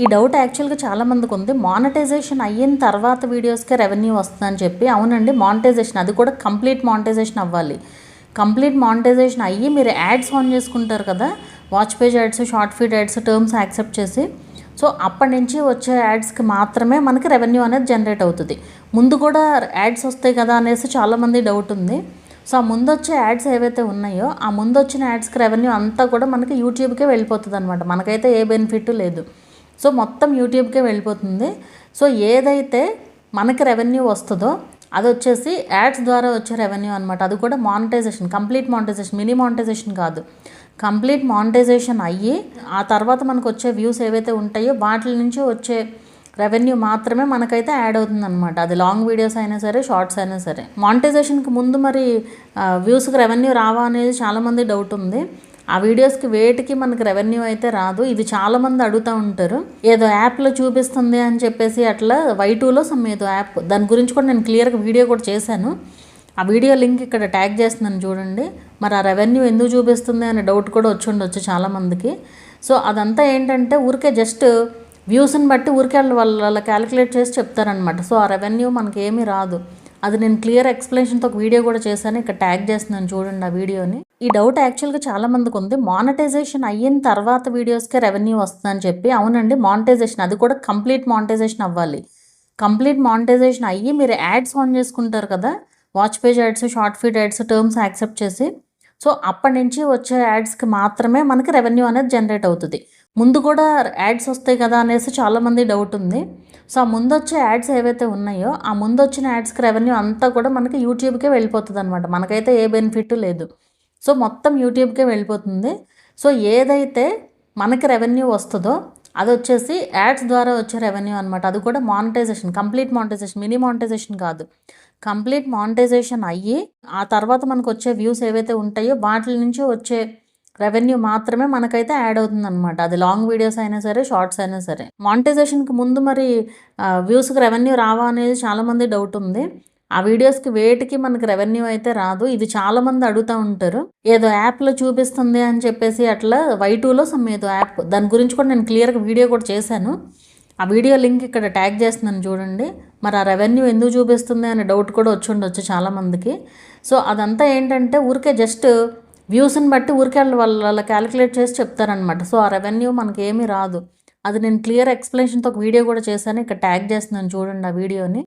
ఈ డౌట్ యాక్చువల్గా చాలామందికి ఉంది. మానిటైజేషన్ అయిన తర్వాత వీడియోస్కే రెవెన్యూ వస్తుందని చెప్పి అవునండి మానిటైజేషన్ అది కూడా కంప్లీట్ మానిటైజేషన్ అవ్వాలి. కంప్లీట్ మానిటైజేషన్ అయ్యి మీరు యాడ్స్ ఆన్ చేసుకుంటారు కదా watch page ads short feed ads terms accept చేసి. సో అప్పటి నుంచి వచ్చే యాడ్స్కి మాత్రమే మనకి రెవెన్యూ అనేది జనరేట్ అవుతుంది. ముందు కూడా యాడ్స్ వస్తాయి కదా అనేసి చాలామంది డౌట్ ఉంది. సో ఆ ముందు వచ్చే యాడ్స్ ఏవైతే ఉన్నాయో ఆ ముందు వచ్చిన యాడ్స్కి రెవెన్యూ అంతా కూడా మనకి యూట్యూబ్కే వెళ్ళిపోతుంది అనమాట మనకైతే ఏ బెనిఫిట్ లేదు. సో మొత్తం యూట్యూబ్కే వెళ్ళిపోతుంది. సో ఏదైతే మనకి రెవెన్యూ వస్తుందో అది వచ్చేసి యాడ్స్ ద్వారా వచ్చే రెవెన్యూ అనమాట అది కూడా monetization complete monetization mini monetization కాదు. కంప్లీట్ మానిటైజేషన్ అయ్యి ఆ తర్వాత మనకు వచ్చే వ్యూస్ ఏవైతే ఉంటాయో వాటి నుంచి వచ్చే రెవెన్యూ మాత్రమే మనకైతే యాడ్ అవుతుంది అనమాట అది లాంగ్ వీడియోస్ అయినా సరే షార్ట్స్ అయినా సరే. మానిటైజేషన్కి ముందు మరి వ్యూస్కి రెవెన్యూ రావా అనేది చాలామంది డౌట్ ఉంది. ఆ వీడియోస్కి వేటికి మనకి రెవెన్యూ అయితే రాదు. ఇది చాలామంది అడుగుతూ ఉంటారు ఏదో యాప్లో చూపిస్తుంది అని చెప్పేసి అట్లా వై టూలో సమ్ ఏదో యాప్. దాని గురించి కూడా నేను క్లియర్గా వీడియో కూడా చేశాను. ఆ వీడియో లింక్ ఇక్కడ ట్యాగ్ చేస్తున్నాను చూడండి. మరి ఆ రెవెన్యూ ఎందుకు చూపిస్తుంది అనే డౌట్ కూడా వచ్చి ఉండొచ్చు చాలామందికి. సో అదంతా ఏంటంటే ఊరికే జస్ట్ వ్యూస్ని బట్టి ఊరికే వాళ్ళు వాళ్ళ క్యాలిక్యులేట్ చేసి చెప్తారనమాట సో ఆ రెవెన్యూ మనకి ఏమీ రాదు. అది నేను క్లియర్ ఎక్స్ప్లెనేషన్తో ఒక వీడియో కూడా చేశాను. ఇక్కడ ట్యాగ్ చేస్తున్నాను చూడండి ఆ వీడియోని. ఈ డౌట్ యాక్చువల్గా చాలా మందికి ఉంది. మానిటైజేషన్ అయిన తర్వాత వీడియోస్కే రెవెన్యూ వస్తుందని చెప్పి అవునండి మానిటైజేషన్ అది కూడా కంప్లీట్ మానిటైజేషన్ అవ్వాలి. కంప్లీట్ మానిటైజేషన్ అయ్యి మీరు యాడ్స్ ఆన్ చేసుకుంటారు కదా watch page ads short feed ads terms accept చేసి సో అప్పటి నుంచి వచ్చే యాడ్స్కి మాత్రమే మనకి రెవెన్యూ అనేది జనరేట్ అవుతుంది. ముందు కూడా యాడ్స్ వస్తాయి కదా అనేసి చాలామంది డౌట్ ఉంది. సో ఆ ముందు వచ్చే యాడ్స్ ఏవైతే ఉన్నాయో ఆ ముందు వచ్చిన యాడ్స్కి రెవెన్యూ అంతా కూడా మనకి యూట్యూబ్కే వెళ్ళిపోతుంది అనమాట మనకైతే ఏ బెనిఫిట్ లేదు. సో మొత్తం యూట్యూబ్కే వెళ్ళిపోతుంది. సో ఏదైతే మనకి రెవెన్యూ వస్తుందో అది వచ్చేసి యాడ్స్ ద్వారా వచ్చే రెవెన్యూ అనమాట అది కూడా monetization complete monetization mini monetization కాదు. కంప్లీట్ మానిటైజేషన్ అయ్యి ఆ తర్వాత మనకు వచ్చే వ్యూస్ ఏవైతే ఉంటాయో వాటి నుంచి వచ్చే రెవెన్యూ మాత్రమే మనకైతే యాడ్ అవుతుంది అనమాట అది లాంగ్ వీడియోస్ అయినా సరే షార్ట్స్ అయినా సరే. మానిటైజేషన్కి ముందు మరి వ్యూస్కి రెవెన్యూ రావా అనేది చాలామంది డౌట్ ఉంది. ఆ వీడియోస్కి వేటికి మనకి రెవెన్యూ అయితే రాదు. ఇది చాలామంది అడుగుతూ ఉంటారు ఏదో యాప్లో చూపిస్తుంది అని చెప్పేసి అట్లా వై టూలో సమ్ ఏదో యాప్. దాని గురించి కూడా నేను క్లియర్గా వీడియో కూడా చేశాను. ఆ వీడియో లింక్ ఇక్కడ ట్యాగ్ చేస్తున్నాను చూడండి. మరి ఆ రెవెన్యూ ఎందుకు చూపిస్తుంది అనే డౌట్ కూడా వచ్చి ఉండొచ్చు చాలామందికి. సో అదంతా ఏంటంటే ఊరికే జస్ట్ వ్యూస్ని బట్టి ఊరికే వాళ్ళు వాళ్ళ క్యాలిక్యులేట్ చేసి చెప్తారనమాట సో ఆ రెవెన్యూ మనకి ఏమీ రాదు. అది నేను క్లియర్ ఎక్స్ప్లెనేషన్తో ఒక వీడియో కూడా చేశాను. ఇక్కడ ట్యాగ్ చేస్తున్నాను చూడండి ఆ వీడియోని.